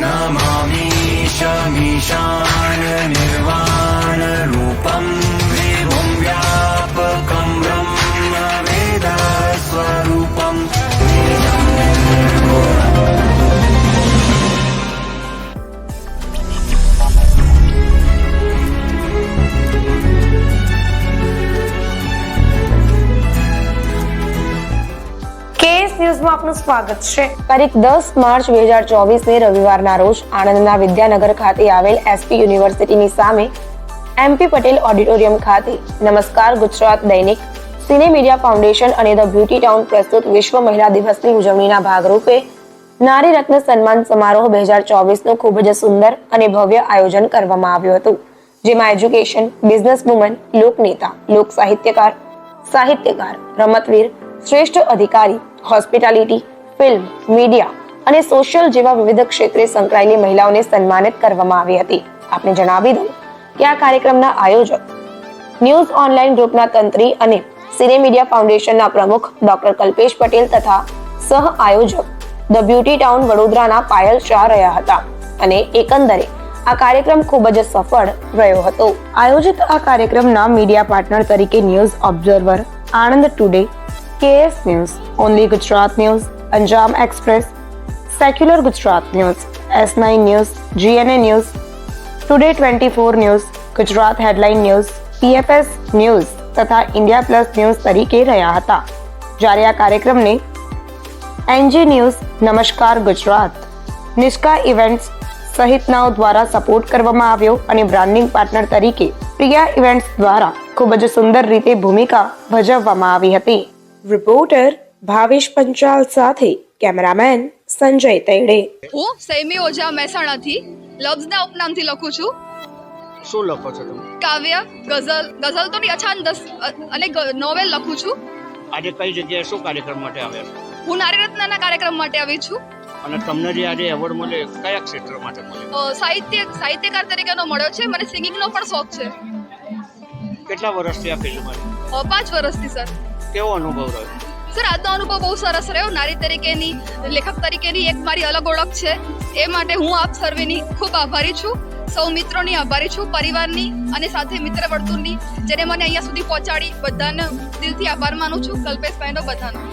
नमामीशमीशान निर्वाणरूपम् ન્યૂઝમાં આપનું સ્વાગત છે. તારીખ દસ માર્ચ બે હજાર ચોવીસને રવિવારના રોજ આણંદના વિદ્યાનગર ખાતે આવેલ એસપી યુનિવર્સિટીની સામે એમપી પટેલ ઓડિટોરિયમ ખાતે નમસ્કાર Gujarat Dainik. Cine media foundation અને ધ બ્યુટી ટાઉન પ્રસ્તુત વિશ્વ મહિલા દિવસની ઉજવણીના ભાગરૂપે નારી રત્ન સન્માન સમારોહ બે હજાર ચોવીસનું ખૂબ જ સુંદર અને ભવ્ય આયોજન કરવામાં આવ્યું હતું. જેમાં એજ્યુકેશન, બિઝનેસ વુમન, લોકનેતા લોક સાહિત્યકાર સાહિત્યકાર, રમતવીર શ્રેષ્ઠ અધિકારી, હોસ્પિટાલિટી, ફિલ્મ, મીડિયા અને સોશિયલ જેવા વિવિધ ક્ષેત્રે સંકળાયેલી મહિલાઓને સન્માનિત કરવામાં આવી હતી. આપણે જણાવી દઉં કે આ કાર્યક્રમના આયોજક ન્યૂઝ ઓનલાઈન ગ્રુપના તંત્રી અને સિને મીડિયા ફાઉન્ડેશનના પ્રમુખ ડોક્ટર કલ્પેશ પટેલ તથા સહ આયોજક ધ બ્યુટી ટાઉન વડોદરાના પાયલ શાહ રહ્યા હતા અને એકંદરે આ કાર્યક્રમ ખૂબ જ સફળ રહ્યો હતો. આયોજિત આ કાર્યક્રમના મીડિયા પાર્ટનર તરીકે news observer Anand today KS news only Gujarat news Anjam express secular Gujarat news S nine news GNA news today twenty four news Gujarat headline news PFS news તથા ઇન્ડિયા પ્લસ ન્યૂઝ તરીકે રહ્યા હતા જ્યારે આ કાર્યક્રમને NG news નમસ્કાર Gujarat નિષ્કા events સહિતનાઓ દ્વારા support કરવામાં આવ્યો અને બ્રાન્ડિંગ પાર્ટનર તરીકે પ્રિયા ઇવેન્ટ્સ દ્વારા ખૂબ જ સુંદર રીતે ભૂમિકા ભજવવામાં આવી હતી રિપોર્ટર ભાવેશ પંચાલ સાથે કેમેરામેન સંજય તૈડે. હું સૈમી ઓઝા મહેસાણાથી લવ્સના ઉપનામથી લખું છું. શું લખો છો તમે? કાવ્ય ગઝલ ગઝલ તો નહીં અછાંદસ અને નોવેલ લખું છું. આજે કઈ જગ્યાએ શું કાર્યક્રમ માટે આવ્યા છો? હું નારીરત્નના કાર્યક્રમ માટે આવી છું. અને તમને જે આજે એવોર્ડ મળે કયા ક્ષેત્ર માટે મળ્યો? સાહિત્ય સાહિત્યકાર તરીકેનો મળ્યો છે મને સિંગિંગનો પણ શોખ છે. કેટલા વર્ષથી આ ફિલ્ડમાં પાંચ વર્ષથી સર. કેવો અનુભવ રહ્યો? સર, આજનો અનુભવ બહુ સરસ રહ્યો. નારી તરીકેની, લેખક તરીકેની એક મારી અલગ ઓળખ છે. એ માટે હું આપ સર્વેની ખૂબ આભારી છું. સૌ મિત્રોની આભારી છું, પરિવારની અને સાથે મિત્ર વર્તુળની, જેને મને અહીંયા સુધી પહોંચાડી બધાને દિલથી આભાર માનું છું. કલ્પેશભાઈનો બધાનો.